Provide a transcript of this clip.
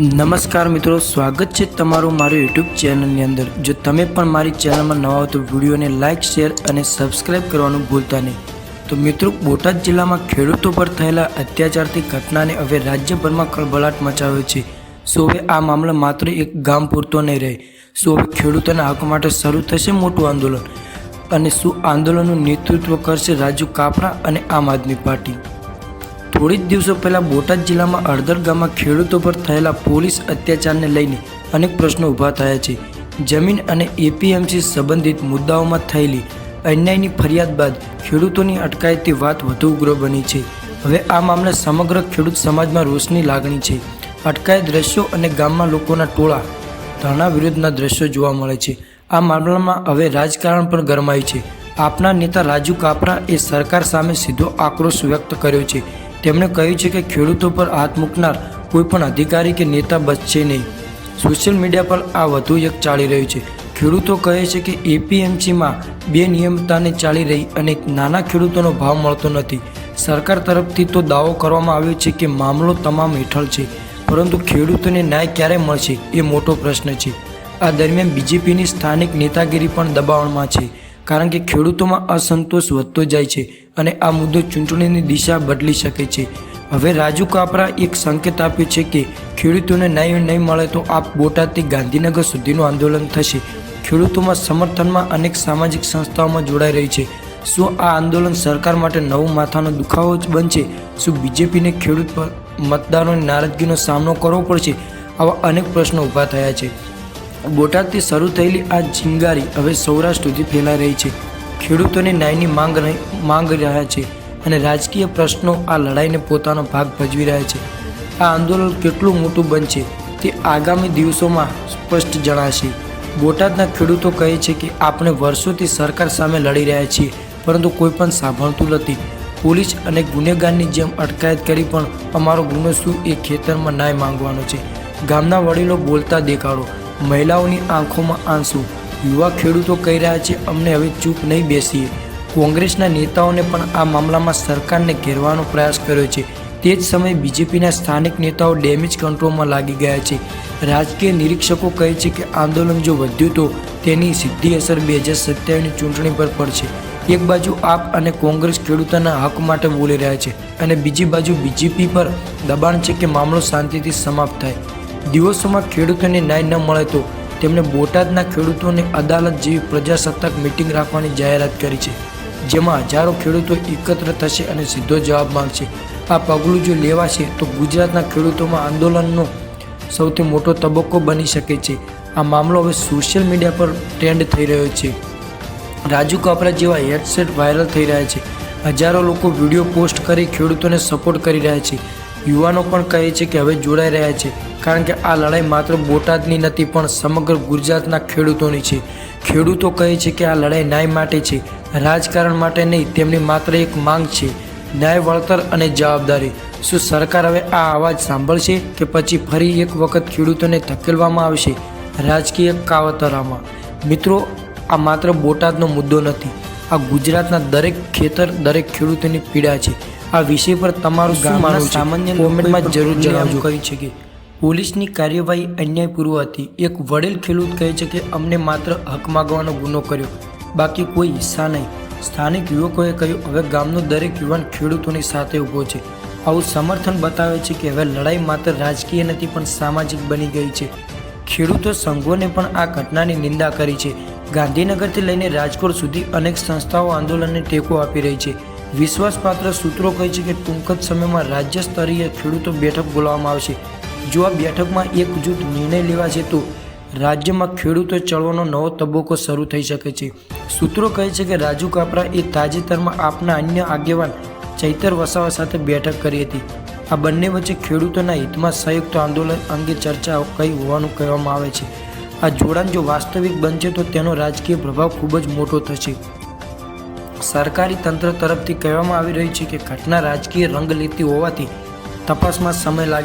નમસ્કાર મિત્રો, સ્વાગત છે તમારું મારું યુટ્યુબ ચેનલની અંદર. જો તમે પણ મારી ચેનલમાં નવા હો તો વિડીયોને લાઇક, શેર અને સબસ્ક્રાઇબ કરવાનું ભૂલતા નહીં. તો મિત્રો, બોટાદ જિલ્લામાં ખેડૂતો પર થયેલા અત્યાચારથી ઘટનાને હવે રાજ્યભરમાં ખળભળાટ મચાવ્યો છે. સો હવે આ મામલો માત્ર એક ગામ પૂરતો નહીં રહે? સો હવે ખેડૂતોના હક માટે શરૂ થશે મોટું આંદોલન? અને શું આંદોલનનું નેતૃત્વ કરશે રાજુ કાપરા અને આમ આદમી પાર્ટી? થોડી જ દિવસો પહેલાં બોટાદ જિલ્લામાં અડધર ગામમાં ખેડૂતો પર થયેલા પોલીસ અત્યાચારને લઈને અનેક પ્રશ્નો ઊભા થયા છે. જમીન અને એપીએમસી સંબંધિત મુદ્દાઓમાં થયેલી અન્યાયની ફરિયાદ બાદ ખેડૂતોની અટકાયતી વાત વધુ ઉગ્ર બની છે. હવે આ મામલે સમગ્ર ખેડૂત સમાજમાં રોષની લાગણી છે. અટકાયત દ્રશ્યો અને ગામમાં લોકોના ટોળા, ધરણા વિરુદ્ધના દ્રશ્યો જોવા મળે છે. આ મામલામાં હવે રાજકારણ પણ ગરમાયું છે. આપના નેતા રાજુ કાપરા એ સરકાર સામે સીધો આક્રોશ વ્યક્ત કર્યો છે. તેમણે કહ્યું છે કે ખેડૂતો પર હાથ મૂકનાર કોઈ પણ અધિકારી કે નેતા બચશે નહીં. સોશિયલ મીડિયા પર આ વધુ એક ચાલી રહ્યું છે. ખેડૂતો કહે છે કે એપીએમસીમાં બે નિયમતાને ચાલી રહી અને નાના ખેડૂતોનો ભાવ મળતો નથી. સરકાર તરફથી તો દાવો કરવામાં આવ્યો છે કે મામલો તમામ હેઠળ છે, પરંતુ ખેડૂતોને ન્યાય ક્યારે મળશે એ મોટો પ્રશ્ન છે. આ દરમિયાન બીજેપીની સ્થાનિક નેતાગીરી પણ દબાણમાં છે. કારણ કે ખેડૂતોમાં અસંતોષ વધતો જાય છે અને આ મુદ્દો ચૂંટણીની દિશા બદલી શકે છે. હવે રાજુ કાપરા એક સંકેત આપ્યો છે કે ખેડૂતોને ન્યાય નહીં મળે તો આપ બોટાદથી ગાંધીનગર સુધીનું આંદોલન થશે. ખેડૂતોમાં સમર્થનમાં અનેક સામાજિક સંસ્થાઓમાં જોડાઈ રહી છે. શું આ આંદોલન સરકાર માટે નવું માથાનો દુખાવો જ બનશે? શું બીજેપીને ખેડૂત મતદારોની નારાજગીનો સામનો કરવો પડશે? આવા અનેક પ્રશ્નો ઊભા થયા છે. બોટાદથી શરૂ થયેલી આ ચિંગારી હવે સૌરાષ્ટ્ર સુધી ફેલાઈ રહી છે. ખેડૂતોની ન્યાયની માંગ માંગ રહ્યા છે અને રાજકીય પ્રશ્નો આ લડાઈને પોતાનો ભાગ ભજવી રહ્યા છે. આ આંદોલન કેટલું મોટું બનશે તે આગામી દિવસોમાં સ્પષ્ટ જણાશે. બોટાદના ખેડૂતો કહે છે કે આપણે વર્ષોથી સરકાર સામે લડી રહ્યા છીએ, પરંતુ કોઈ પણ સાંભળતું નથી. પોલીસ અને ગુનેગારની જેમ અટકાયત કરી પણ અમારો ગુનો શું એ ખેતરમાં ન્યાય માંગવાનો છે. ગામના વડીલો બોલતા દેખાડો. મહિલાઓની આંખોમાં આંસુ. યુવા ખેડૂતો કહી રહ્યા છે, અમને હવે ચૂપ નહીં બેસીએ. કોંગ્રેસના નેતાઓને પણ આ મામલામાં સરકારને ઘેરવાનો પ્રયાસ કર્યો છે. તે જ સમયે બીજેપીના સ્થાનિક નેતાઓ ડેમેજ કંટ્રોલમાં લાગી ગયા છે. રાજકીય નિરીક્ષકો કહે છે કે આંદોલન જો વધ્યું તો તેની સીધી અસર બે હજાર સત્યાવીસની ચૂંટણી પર પડશે. એક બાજુ આપ અને કોંગ્રેસ ખેડૂતોના હક માટે બોલી રહ્યા છે અને બીજી બાજુ બીજેપી પર દબાણ છે કે મામલો શાંતિથી સમાપ્ત થાય. દિવસોમાં ખેડૂતોને ન્યાય ન મળે તો તેમણે બોટાદના ખેડૂતોને અદાલત જેવી પ્રજાસત્તાક મિટિંગ રાખવાની જાહેરાત કરી છે, જેમાં હજારો ખેડૂતો એકત્ર થશે અને સીધો જવાબ માંગશે. આ પગલું જો લેવાશે તો ગુજરાતના ખેડૂતોમાં આંદોલનનો સૌથી મોટો તબક્કો બની શકે છે. આ મામલો હવે સોશિયલ મીડિયા પર ટ્રેન્ડ થઈ રહ્યો છે. રાજુ કાપરા જેવા હેડસેટ વાયરલ થઈ રહ્યા છે. હજારો લોકો વીડિયો પોસ્ટ કરી ખેડૂતોને સપોર્ટ કરી રહ્યા છે. યુવાનો પણ કહે છે કે હવે જોડાઈ રહ્યા છે, કારણ કે આ લડાઈ માત્ર બોટાદની નથી, પણ સમગ્ર ગુજરાતના ખેડૂતોની છે. ખેડૂતો કહે છે કે આ લડાઈ ન્યાય માટે છે, રાજકારણ માટે નહીં, તેમની માત્ર એક માંગ છે, ન્યાય, વળતર અને જવાબદારી. શું સરકાર હવે આ અવાજ સાંભળશે કે પછી ફરી એક વખત ખેડૂતોને ધકેલવામાં આવશે? રાજકીય કાવતરામાં. મિત્રો, આ માત્ર બોટાદનો મુદ્દો નથી, આ ગુજરાતના દરેક ખેતર, દરેક ખેડૂતોની પીડા છે. આ વિષય પર તમારું ગામનું સામાન્ય કોમેન્ટમાં જરૂર જણાવજો. કહી છે કે પોલીસની કાર્યવાહી અન્યાયપૂર્વ હતી. એક વડીલ ખેડૂત કહે છે કે અમને માત્ર હક માગવાનો ગુનો કર્યો. બાકી કોઈ હિસ્સા નહીં. સ્થાનિક યુવકોએ કહ્યું હવે ગામનો દરેક યુવાન ખેડૂતોની સાથે ઊભો છે. આવું સમર્થન બતાવે છે કે હવે લડાઈ માત્ર રાજકીય નથી પણ સામાજિક બની ગઈ છે. ખેડૂતો સંઘોને પણ આ ઘટનાની નિંદા કરી છે. ગાંધીનગરથી લઈને રાજકોટ સુધી અનેક સંસ્થાઓ આંદોલનને ટેકો આપી રહી છે. વિશ્વાસપાત્ર સૂત્રો કહે છે કે ટૂંક જ સમયમાં રાજ્ય સ્તરીય ખેડૂતો બેઠક બોલાવવામાં આવશે. જો આ બેઠકમાં એક જૂથ નિર્ણય લેવાશે તો રાજ્યમાં ખેડૂતો ચળવળનો નવો તબક્કો શરૂ થઈ શકે છે. સૂત્રો કહે છે કે રાજુ કાપરા એ તાજેતરમાં આપના અન્ય આગેવાન ચૈતર વસાવા સાથે બેઠક કરી હતી. આ બંને વચ્ચે ખેડૂતોના હિતમાં સંયુક્ત આંદોલન અંગે ચર્ચા કઈ હોવાનું કહેવામાં આવે છે. આ જોડાણ જો વાસ્તવિક બનશે તો તેનો રાજકીય પ્રભાવ ખૂબ જ મોટો થશે. સરકારી તંત્ર તરફથી કહેવામાં આવી રહી છે કે ઘટના રાજકીય રંગ લેતી હોવાથી તપાસમાં સમય લાગે